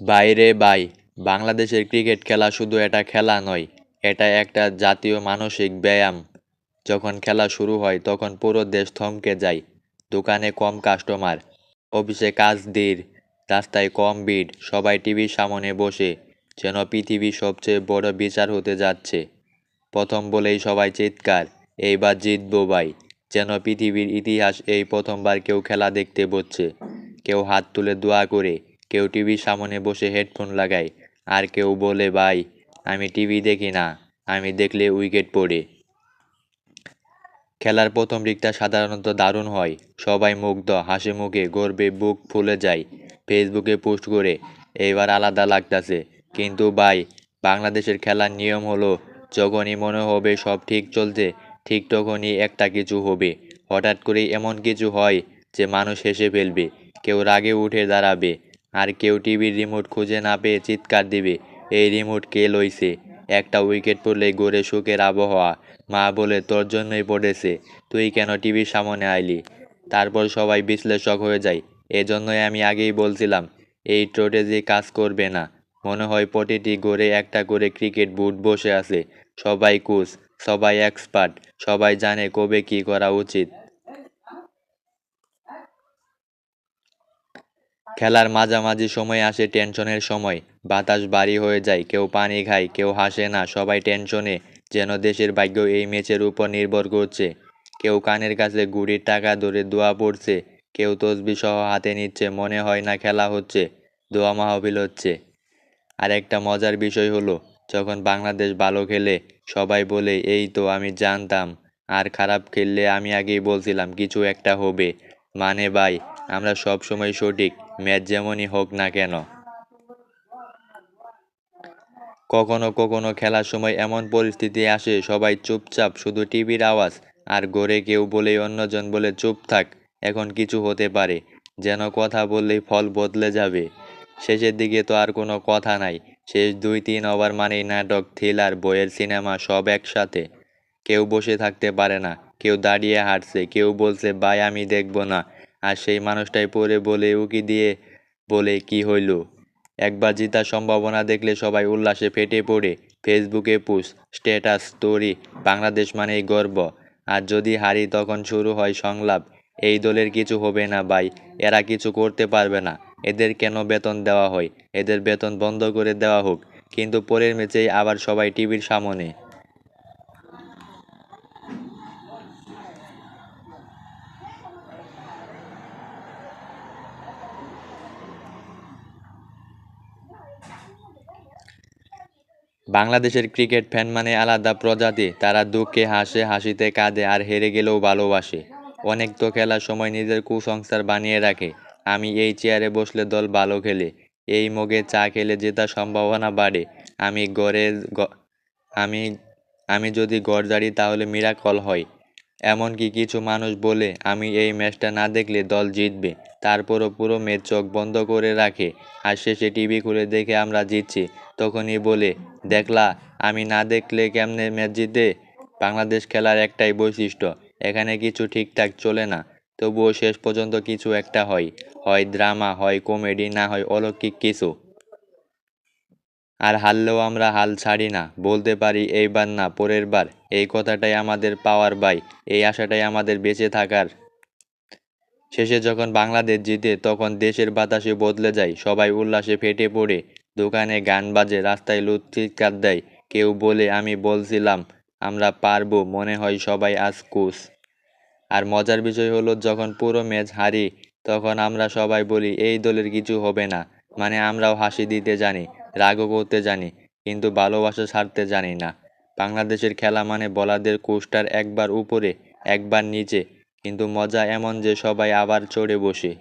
বাইরে বাই। বাংলাদেশের ক্রিকেট খেলা শুধু এটা খেলা নয়, এটা একটা জাতীয় মানসিক ব্যায়াম। যখন খেলা শুরু হয়, তখন পুরো দেশ থমকে যায়। দোকানে কম কাস্টমার, অফিসে কাজ দীর রাস্তায় কম ভিড়, সবাই টিভির সামনে বসে, যেন পৃথিবীর সবচেয়ে বড় বিচার হতে যাচ্ছে। প্রথম বলেই সবাই চিৎকার, এইবার জিতবো ভাই যেন পৃথিবীর ইতিহাস এই প্রথমবার কেউ খেলা দেখতে বসছে। কেউ হাত তুলে দোয়া করে কেউ টিভির সামনে বসে হেডফোন লাগায়, আর কেউ বলে, ভাই, আমি টিভি দেখি না, আমি দেখলে উইকেট পড়ে। খেলার প্রথম দিকটা সাধারণত দারুণ হয়। সবাই মুগ্ধ, হাসি মুখে, গর্বে বুক ফুলে যায়, ফেসবুকে পোস্ট করে এইবার আলাদা লাগতাছে। কিন্তু, ভাই, বাংলাদেশের খেলার নিয়ম হলো, যখনই মনে হবে সব ঠিক চলছে, ঠিক তখনই একটা কিছু হবে। হঠাৎ করেই এমন কিছু হয় যে মানুষ হেসে ফেলবে, কেউ রাগে উঠে দাঁড়াবে। আর কেউ টিভির রিমোট খুঁজে না পেয়ে চিৎকার দিবে, এই রিমোট কে লইছে? একটা উইকেট পড়লে গড়ে সুখের আবহাওয়া। মা বলে, তোর জন্যই পড়েছে। তুই কেন টিভির সামনে আইলি? তারপর সবাই বিশ্লেষক হয়ে যায়, এজন্যই আমি আগেই বলছিলাম, এই স্ট্র্যাটেজি কাজ করবে না। মনে হয় প্রতিটি গড়ে একটা করে ক্রিকেট বুট বসে আছে। সবাই কোচ সবাই এক্সপার্ট, সবাই জানে কবে কি করা উচিত। খেলার মাঝামাঝি সময় আসে টেনশনের সময়। বাতাস বাড়ি হয়ে যায়, কেউ পানি খায়, কেউ হাসে না, সবাই টেনশনে, যেন দেশের ভাগ্য এই ম্যাচের উপর নির্ভর করছে। কেউ কানের কাছে গুড়ির টাকা ধরে দোয়া পড়ছে, কেউ তসবি সহ হাতে নিচ্ছে, মনে হয় না খেলা হচ্ছে, দোয়া মাহবিল হচ্ছে। আর একটা মজার বিষয় হলো, যখন বাংলাদেশ ভালো খেলে, সবাই বলে, এই তো আমি জানতাম, আর খারাপ খেললে আমি আগেই বলছিলাম, কিছু একটা হবে। মানে ভাই আমরা সব সময় সঠিক, ম্যাচ যেমনই হোক না কেন। কখনো কখনো খেলার সময় এমন পরিস্থিতি আসে, সবাই চুপচাপ শুধু টিভির আওয়াজ আর গড়ে কেউ বলে অন্যজন বলে চুপ থাক, এখন কিছু হতে পারে, যেন কথা বললেই ফল বদলে যাবে। শেষের দিকে তো আর কোনো কথা নাই, শেষ দুই তিন ওভার মানেই নাটক, থ্রিলার, বইয়ের সিনেমা সব একসাথে। কেউ বসে থাকতে পারে না, কেউ দাঁড়িয়ে হাঁটছে, কেউ বলছে, ভাই, আমি দেখব না। আর সেই মানুষটাই পড়ে বলে উকি দিয়ে বলে কি হইল? একবার জিতার সম্ভাবনা দেখলে সবাই উল্লাসে ফেটে পড়ে। ফেসবুকে পুশ স্ট্যাটাস, স্টোরি, বাংলাদেশ মানেই গর্ব। আর যদি হারি তখন শুরু হয় সংলাপ। এই দলের কিছু হবে না ভাই, এরা কিছু করতে পারবে না। এদের কেন বেতন দেওয়া হয়? এদের বেতন বন্ধ করে দেওয়া হোক। কিন্তু পরের ম্যাচেই আবার সবাই টিভির সামনে। বাংলাদেশের ক্রিকেট ফ্যান মানে আলাদা প্রজাতি। তারা দুঃখে হাসে, হাসিতে কাঁদে আর হেরে গেলেও ভালোবাসে। অনেক তো খেলার সময় নিজের কুসংস্কার বানিয়ে রাখে। আমি এই চেয়ারে বসলে দল ভালো খেলে। এই মগে চা খেলে জেতার সম্ভাবনা বাড়ে। আমি গড়ে আমি আমি যদি গড় দাঁড়ি তাহলে মিরাকল হয়। এমনকি কিছু মানুষ বলে, আমি এই ম্যাচটা না দেখলে দল জিতবে। তারপরও পুরো ম্যাচ চোখ বন্ধ করে রাখে আর শেষে টিভি খুলে দেখে আমরা জিতছি। তখনই বলে, দেখলা, আমি না দেখলে কেমনে ম্যাচ জিতে বাংলাদেশ খেলার একটাই বৈশিষ্ট্য, এখানে কিছু ঠিকঠাক চলে না। তবুও শেষ পর্যন্ত কিছু একটা হয়। হয় ড্রামা, হয় কমেডি, না হয় অলৌকিক কিছু। আর হারলেও আমরা হাল ছাড়ি না। বলতে পারি, এইবার না, পরের বার। এই কথাটাই আমাদের পাওয়ার বাই। এই আশাটাই আমাদের বেঁচে থাকার। শেষে যখন বাংলাদেশ জিতে, তখন দেশের বাতাসে বদলে যায়। সবাই উল্লাসে ফেটে পড়ে। দোকানে গান বাজে, রাস্তায় লুট চিৎকার দেয়। কেউ বলে, আমি বলছিলাম, আমরা পারব। মনে হয় সবাই আজ কুস আর মজার বিষয় হলো, যখন পুরো ম্যাচ হারি, তখন আমরা সবাই বলি, এই দলের কিছু হবে না। মানে আমরাও হাসি দিতে জানি। রাগও করতে জানি, কিন্তু ভালোবাসা ছাড়তে জানি না। বাংলাদেশের খেলা মানে বলাদের কোস্টার একবার উপরে, একবার নিচে, কিন্তু মজা এমন যে সবাই আবার চড়ে বসে।